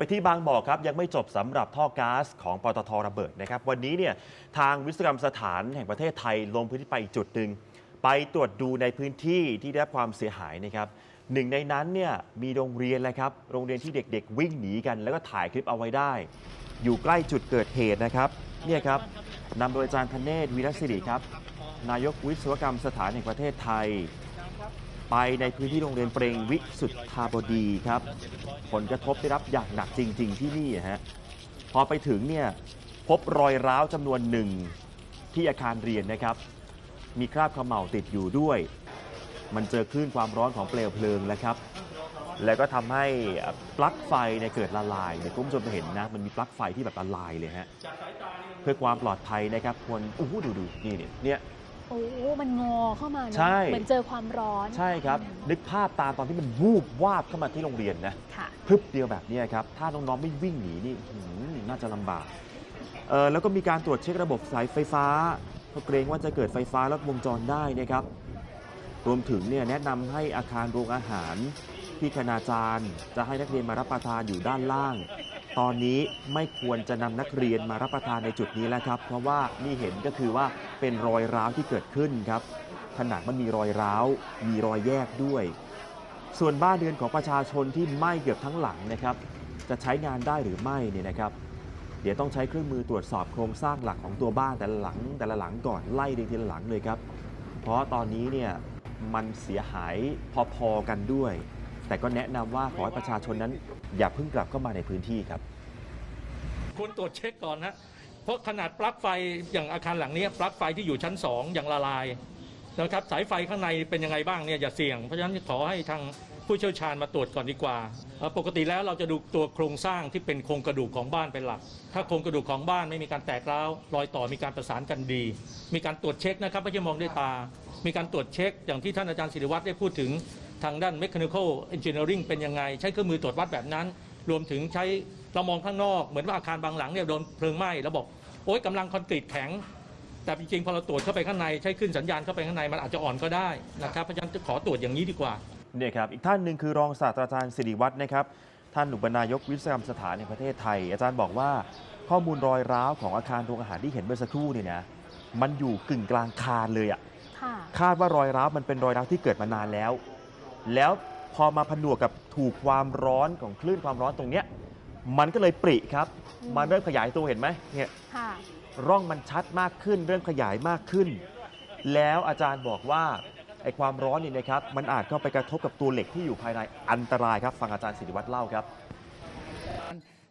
ไปที่บางบ่อครับยังไม่จบสำหรับท่อก๊าซของปตทระเบิดนะครับวันนี้เนี่ยทางวิศวกรรมสถานแห่งประเทศไทยลงพื้นที่ไปอีกจุดหนึ่งไปตรวจดูในพื้นที่ที่ได้รับความเสียหายนะครับหนึ่งในนั้นเนี่ยมีโรงเรียนแหละครับโรงเรียนที่เด็กๆ วิ่งหนีกัน แล้วก็ถ่ายคลิปเอาไว้ได้ อยู่ใกล้จุดเกิดเหตุนะครับเนี่ยครับนำโดยอาจารย์ธเนศวีรศิริครับนายกวิศวกรรมสถานแห่งประเทศไทย ไปในพื้นที่โรงเรียนเปรงวิสุทธาบดีครับ ผลกระทบได้รับอย่างหนักจริง ๆ ที่นี่ฮะพอไปถึงเนี่ยพบรอยร้าวจำนวนหนึ่งที่อาคารเรียนนะครับ มีคราบขม่าติดอยู่ด้วย มันเจอคลื่นความร้อนของเปลวเพลิงแล้วครับ แล้วก็ทำให้ปลั๊กไฟเนี่ยเกิดละลายเดี๋ยคุณผู้ชมจะเห็นนะ มันมีปลั๊กไฟที่แบบละลายเลยฮะเพื่อความปลอดภัยนะครับควรอู้หูดูดูนี่เนี่ย โอ้มันงอเข้ามาเนอะใช่ เหมือนเจอความร้อนใช่ครับ นึกภาพตามตอนที่มันวูบวาบเข้ามาที่โรงเรียนนะค่ะ พรึบเดียวแบบนี้ครับ ถ้าน้อง ๆ ไม่วิ่งหนีนี่อื้อหือน่าจะลำบากเออแล้วก็มีการตรวจเช็คระบบสายไฟฟ้าเพราะเกรงว่าจะเกิดไฟฟ้าลัดวงจรได้นะครับ รวมถึงเนี่ยแนะนำให้อาคารโรงอาหารที่คณาจารย์ จะให้นักเรียนมารับประทานอยู่ด้านล่าง ตอนนี้ไม่ควรจะนำนักเรียนมารับประทานในจุดนี้แล้วครับ เพราะว่านี่เห็นก็คือว่าเป็นรอยร้าวที่เกิดขึ้นครับขนาดมันมีรอยร้าว มีรอยแยกด้วย ส่วนบ้านเรือนของประชาชนที่ไหม้เกือบทั้งหลังนะครับ จะใช้งานได้หรือไม่เนี่ยนะครับ เดี๋ยวต้องใช้เครื่องมือตรวจสอบโครงสร้างหลักของตัวบ้านแต่ละหลังแต่ละหลังก่อนไล่เรียงทีละหลังเลยครับ เพราะตอนนี้เนี่ยมันเสียหายพอๆกันด้วย แต่ก็แนะนำว่าขอให้ประชาชนนั้น อย่าเพิ่งกลับเข้ามาในพื้นที่ครับ ควรตรวจเช็คก่อนนะเพราะขนาดปลั๊กไฟอย่างอาคารหลังนี้ปลั๊กไฟที่อยู่ชั้น 2 อย่างละลายนะครับสายไฟข้างในเป็นยังไงบ้างเนี่ยอย่าเสี่ยง เพราะฉะนั้นขอให้ทางผู้เชี่ยวชาญมาตรวจก่อนดีกว่า ปกติแล้วเราจะดูตัวโครงสร้างที่เป็นโครงกระดูกของบ้านเป็นหลัก ถ้าโครงกระดูกของบ้านไม่มีการแตกร้าวรอยต่อมีการประสานกันดี มีการตรวจเช็คนะครับไม่ใช่มองด้วยตา มีการตรวจเช็คอย่างที่ท่านอาจารย์ศิริวัตรได้พูดถึง ทางด้าน mechanical engineering เป็นยังไง ใช้เครื่องมือตรวจวัดแบบนั้น รวมถึงใช้เรามองข้างนอกเหมือนว่าอาคารบางหลังเนี่ยโดนเพลิงไหม้แล้วบอกโอ๊ยกำลังคอนกรีตแข็ง แต่จริงๆพอเราตรวจเข้าไปข้างในใช้ขึ้นสัญญาณเข้าไปข้างในมันอาจจะอ่อนก็ได้นะครับเพราะฉะนั้นขอตรวจอย่างนี้ดีกว่าเนี่ยครับอีกท่านหนึ่งคือรองศาสตราจารย์สิริวัฒน์นะครับท่านอุปนายกวิศวกรรมสถานในประเทศไทย อาจารย์บอกว่าข้อมูลรอยร้าวของอาคารโรงอาหารที่เห็นเมื่อสักครู่เนี่ยนะมันอยู่กึ่งกลางคานเลยอะค่ะคาดว่ารอยร้าวมันเป็นรอยร้าวที่เกิดมานานแล้ว แล้วพอมาผนวกกับถูกความร้อนของคลื่นความร้อนตรงเนี้ยมันก็เลยปริครับอืมมันเริ่มขยายตัวเห็นไหมเนี่ยค่ะ ร่องมันชัดมากขึ้นเริ่มขยายมากขึ้น แล้วอาจารย์บอกว่าไอ้ความร้อนนี่นะครับ มันอาจเข้าไปกระทบกับตัวเหล็กที่อยู่ภายในอันตรายครับ ฟังอาจารย์ศิริวัตรเล่าครับ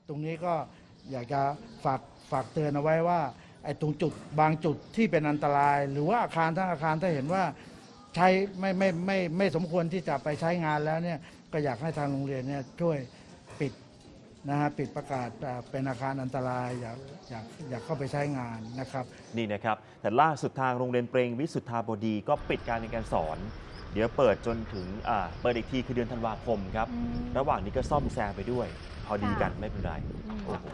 ตรงนี้ก็อยากจะฝากฝากเตือนเอาไว้ว่าไอ้ตรงจุดบางจุดที่เป็นอันตราย หรือว่าอาคารทั้งอาคารถ้าเห็นว่า ใช้ไม่ไม่ไม่ไม่สมควรที่จะไปใช้งานแล้วเนี่ยก็อยากให้ทางโรงเรียนเนี่ยช่วยปิดนะฮะปิดประกาศอ่าเป็นอาคารอันตรายอยากอยากอยากเข้าไปใช้งานนะครับ นี่นะครับ แต่ล่าสุดทางโรงเรียนเปรงวิสุทธาบดีก็ปิดการเรียนการสอน เดี๋ยวเปิดจนถึงอ่าเปิดอีกทีคือเดือนธันวาคมครับ อืม ระหว่างนี้ก็ซ่อมแซมไปด้วย พอดีค่ะกันไม่เป็นไรอืมโอ้โห